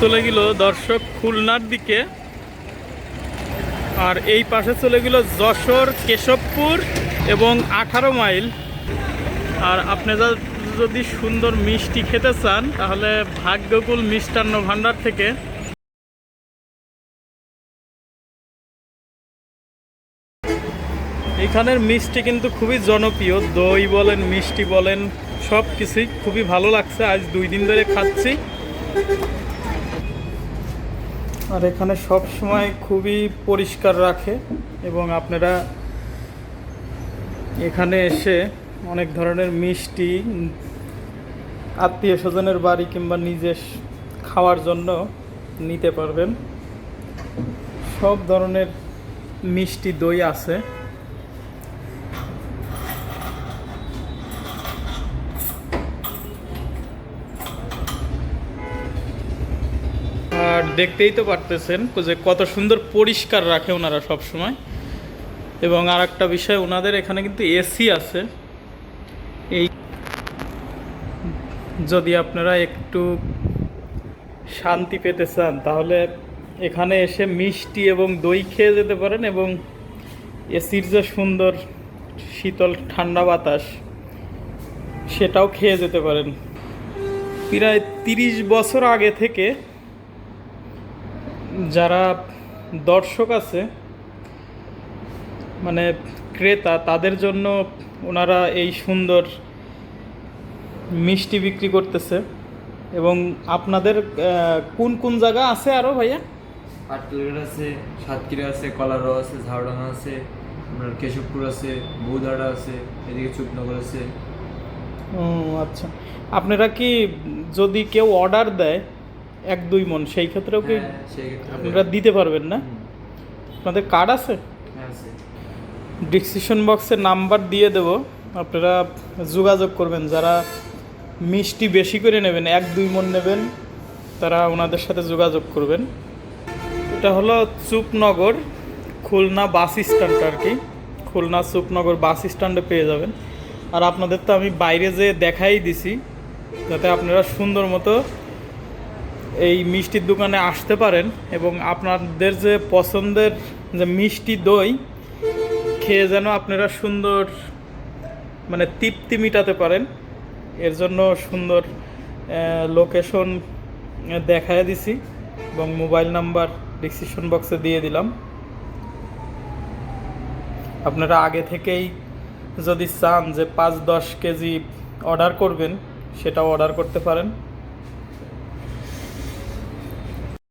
চলে গেল দর্শক খুলনার দিকে। আর এই পাশে চলে গেল যশোর, কেশবপুর এবং আঠারো মাইল। আর আপনি যা- যদি সুন্দর মিষ্টি খেতে চান, তাহলে ভাগ্যকুল মিষ্টান্ন ভাণ্ডার থেকে। এখানের মিষ্টি কিন্তু খুবই জনপ্রিয়। দই বলেন, মিষ্টি বলেন সব কিছুই খুবই ভালো লাগছে। আজ দুই দিন ধরে খাচ্ছি। আর এখানে সব সময় খুবই পরিষ্কার রাখে এবং আপনারা এখানে এসে অনেক ধরনের মিষ্টি, আত্মীয় স্বজনের বাড়ি কিংবা নিজের খাওয়ার জন্য নিতে পারবেন। সব ধরনের মিষ্টি দই আছে। আর দেখতেই তো পারতেছেন যে কত সুন্দর পরিষ্কার রাখে ওনারা সব সময় এবং আর একটা বিষয়, ওনাদের এখানে কিন্তু এসি আছে। এই যদি আপনারা একটু শান্তি পেতে চান, তাহলে এখানে এসে মিষ্টি এবং দই খেয়ে যেতে পারেন এবং এসির যে সুন্দর শীতল ঠান্ডা বাতাস, সেটাও খেয়ে যেতে পারেন। প্রায় তিরিশ বছর আগে থেকে যারা দর্শক আছে মানে ক্রেতা তাদের জন্য ওনারা এই সুন্দর মিষ্টি বিক্রি করতেছে। এবং আপনাদের কোন কোন জায়গা আছে আরও ভাইয়া? পাটকেলঘাট আছে সাতক্ষীরা আছে কলারো আছে ঝাউডাঙ্গা আছে আপনার কেশবপুর আছে বৌদাড়া আছে এদিকে চুপনগর আছে। ও আচ্ছা। আপনারা কি যদি কেউ অর্ডার দেয় এক দুই মন সেই ক্ষেত্রেও কি হ্যাঁ, আপনারা দিতে পারবেন না? আপনাদের কার্ড আছে? আছে। ডিসক্রিপশন বক্সে নাম্বার দিয়ে দেব। আপনারা যোগাযোগ করবেন। যারা মিষ্টি বেশি করে নেবেন এক দুই মন নেবেন তারা ওনাদের সাথে যোগাযোগ করবেন। এটা হলো চুপনগর খুলনা বাস স্ট্যান্ড আর কি। খুলনা চুপনগর বাস স্ট্যান্ডে পেয়ে যাবেন। আর আপনাদের তো আমি বাইরে যেয়ে দেখাই দিছি যাতে আপনারা সুন্দর মতো এই মিষ্টির দোকানে আসতে পারেন এবং আপনাদের যে পছন্দের যে মিষ্টি দই, খেয়ে যেন আপনারা সুন্দর মানে তৃপ্তি মিটাতে পারেন। এর জন্য সুন্দর লোকেশন দেখায় দিছি এবং মোবাইল নাম্বার ডিসক্রিপশন বক্সে দিয়ে দিলাম। আপনারা আগে থেকেই যদি চান যে পাঁচ দশ কেজি অর্ডার করবেন, সেটাও অর্ডার করতে পারেন।